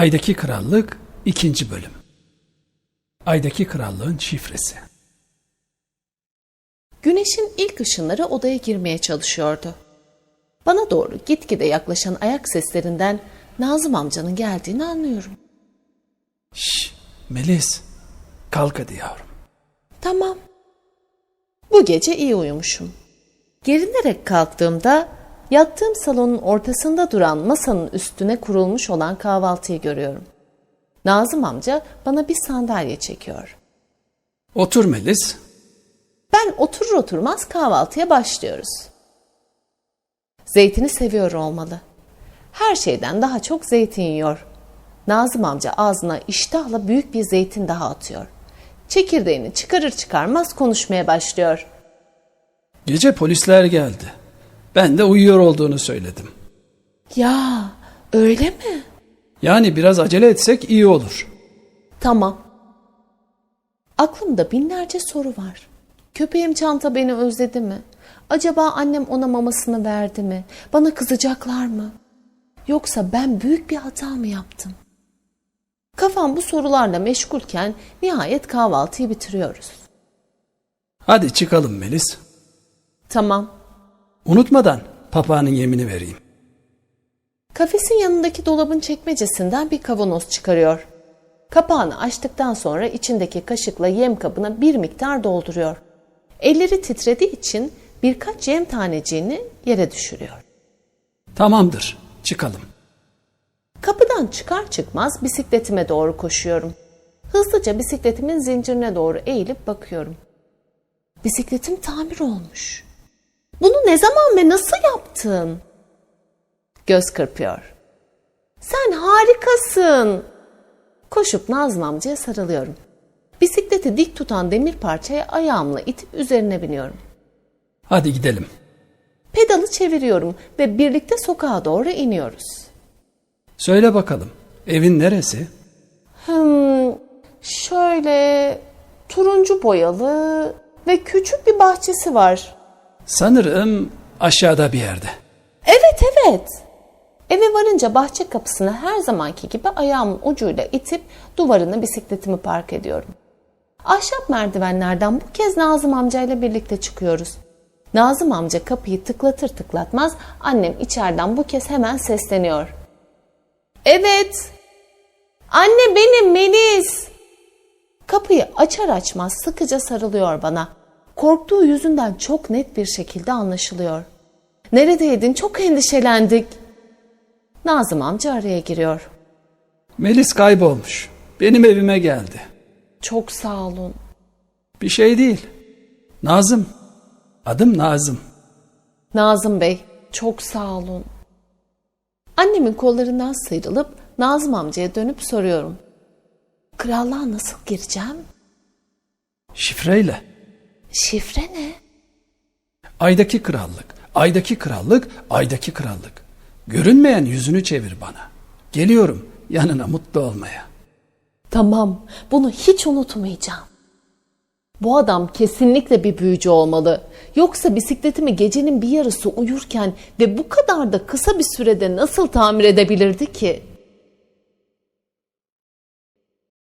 Aydaki Krallık 2. Bölüm Aydaki Krallığın Şifresi Güneşin ilk ışınları odaya girmeye çalışıyordu. Bana doğru gitgide yaklaşan ayak seslerinden Nazım amcanın geldiğini anlıyorum. Şş, Melis, kalk hadi yavrum. Tamam. Bu gece iyi uyumuşum. Gerinerek kalktığımda yattığım salonun ortasında duran masanın üstüne kurulmuş olan kahvaltıyı görüyorum. Nazım amca bana bir sandalye çekiyor. Otur Melis. Ben oturur oturmaz kahvaltıya başlıyoruz. Zeytini seviyor olmalı. Her şeyden daha çok zeytin yiyor. Nazım amca ağzına iştahla büyük bir zeytin daha atıyor. Çekirdeğini çıkarır çıkarmaz konuşmaya başlıyor. Gece polisler geldi. Ben de uyuyor olduğunu söyledim. Ya öyle mi? Yani biraz acele etsek iyi olur. Tamam. Aklımda binlerce soru var. Köpeğim çanta beni özledi mi? Acaba annem ona mamasını verdi mi? Bana kızacaklar mı? Yoksa ben büyük bir hata mı yaptım? Kafam bu sorularla meşgulken nihayet kahvaltıyı bitiriyoruz. Hadi çıkalım Melis. Tamam. Unutmadan papağanın yemini vereyim. Kafesin yanındaki dolabın çekmecesinden bir kavanoz çıkarıyor. Kapağını açtıktan sonra içindeki kaşıkla yem kabına bir miktar dolduruyor. Elleri titrediği için birkaç yem taneciğini yere düşürüyor. Tamamdır, çıkalım. Kapıdan çıkar çıkmaz bisikletime doğru koşuyorum. Hızlıca bisikletimin zincirine doğru eğilip bakıyorum. Bisikletim tamir olmuş. Bunu ne zaman ve nasıl yaptın? Göz kırpıyor. Sen harikasın. Koşup Nazım amcaya sarılıyorum. Bisikleti dik tutan demir parçaya ayağımla itip üzerine biniyorum. Hadi gidelim. Pedalı çeviriyorum ve birlikte sokağa doğru iniyoruz. Söyle bakalım, evin neresi? Hmm, şöyle turuncu boyalı ve küçük bir bahçesi var. Sanırım aşağıda bir yerde. Evet evet. Eve varınca bahçe kapısını her zamanki gibi ayağımın ucuyla itip duvarına bisikletimi park ediyorum. Ahşap merdivenlerden bu kez Nazım amcayla birlikte çıkıyoruz. Nazım amca kapıyı tıklatır tıklatmaz annem içeriden bu kez hemen sesleniyor. Evet. Anne benim Melis. Kapıyı açar açmaz sıkıca sarılıyor bana. Korktuğu yüzünden çok net bir şekilde anlaşılıyor. Neredeydin? Çok endişelendik. Nazım amca araya giriyor. Melis kaybolmuş. Benim evime geldi. Çok sağ olun. Bir şey değil. Nazım. Adım Nazım. Nazım Bey, çok sağ olun. Annemin kollarından sıyrılıp Nazım amcaya dönüp soruyorum. Krallığa nasıl gireceğim? Şifreyle. Şifre ne? Aydaki krallık, aydaki krallık, aydaki krallık. Görünmeyen yüzünü çevir bana. Geliyorum yanına mutlu olmaya. Tamam, bunu hiç unutmayacağım. Bu adam kesinlikle bir büyücü olmalı. Yoksa bisikletimi gecenin bir yarısı uyurken ve bu kadar da kısa bir sürede nasıl tamir edebilirdi ki?